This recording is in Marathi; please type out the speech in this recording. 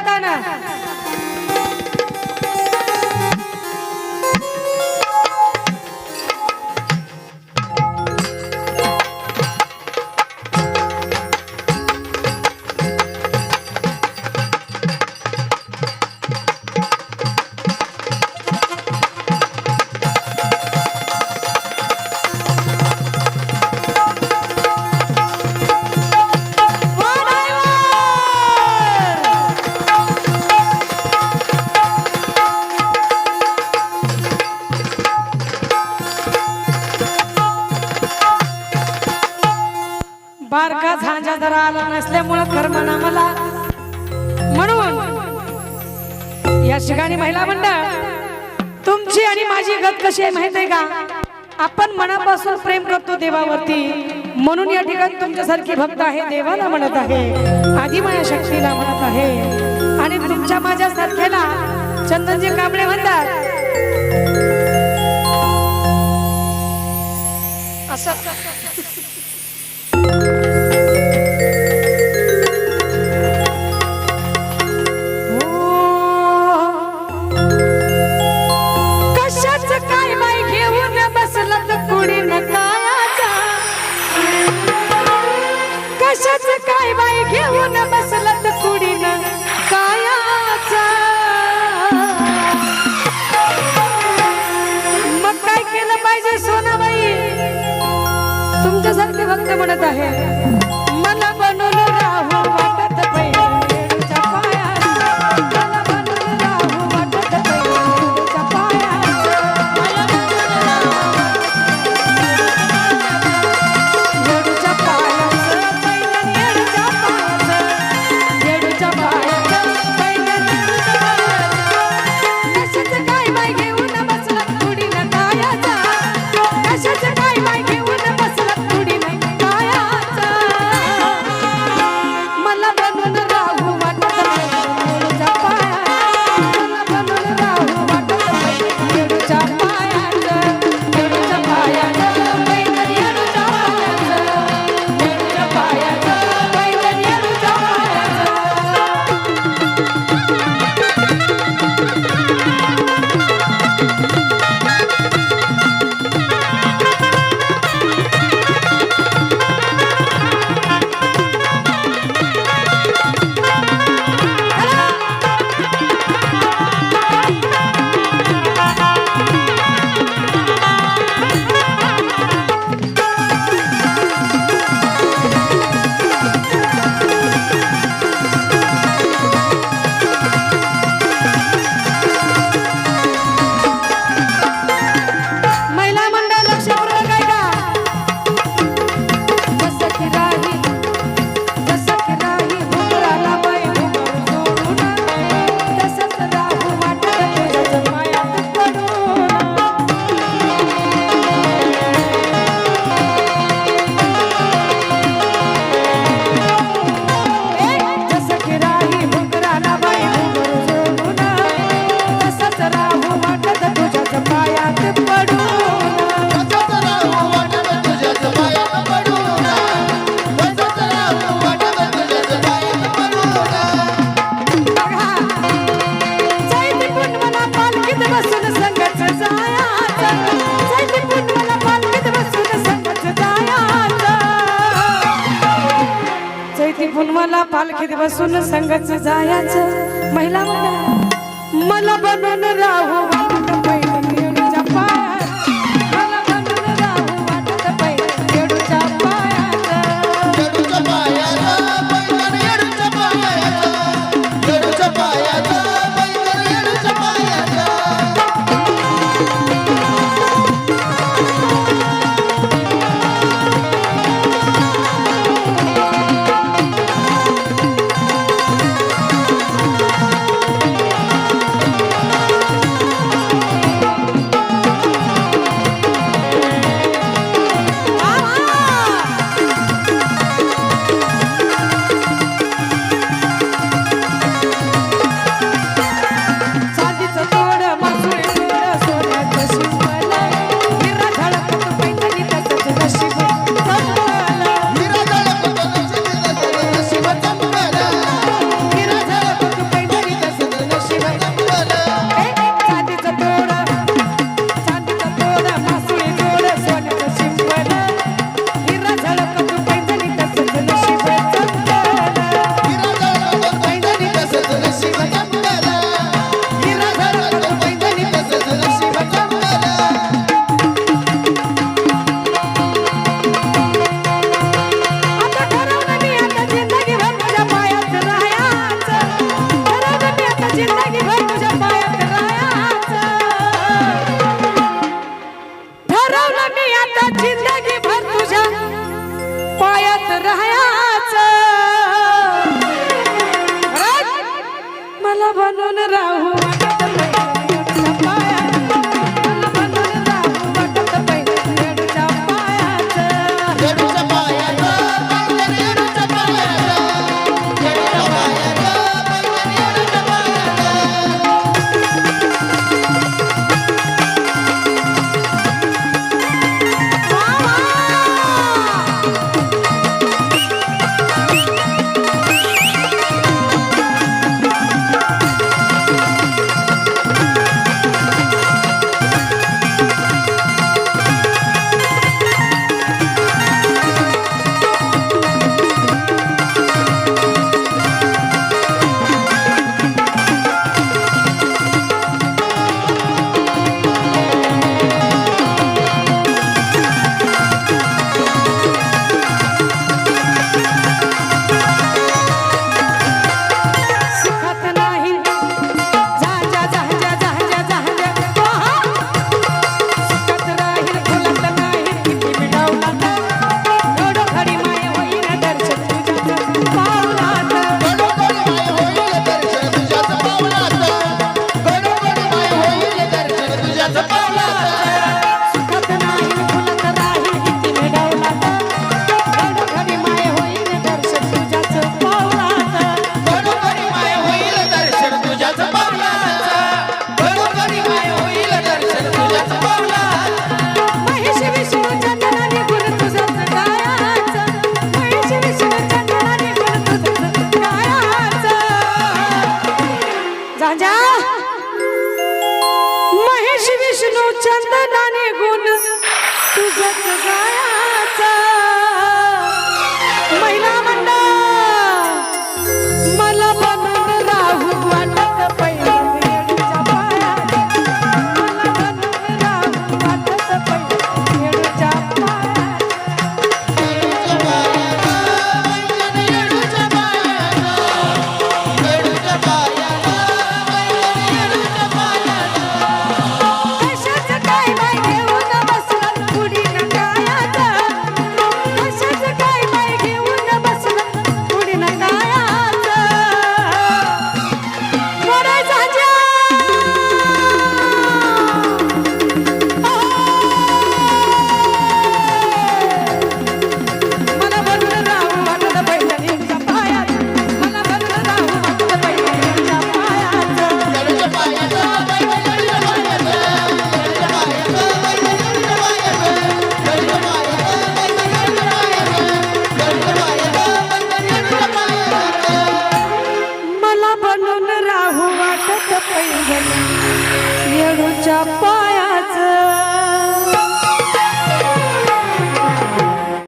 હતા ठिकाणी महिला मंडळ तुमची आणि माझी गत कशी आहे माहीत आहे का? आपण मनापासून प्रेम करतो देवावरती. म्हणून या ठिकाणी तुमच्यासारखी भक्त आहे देवाला म्हणत आहे. आधी माझ्या शक्तीला म्हणत आहे. आणि तुमच्या माझ्या सारख्याला चंदनजी कांबळे म्हणतात म्हणत आहे. मला पालखीत बसून संगत जायचं. महिला मला बनून राहू. जिंदगी भर तुझ्या पायात राहायच. मला बनून राहू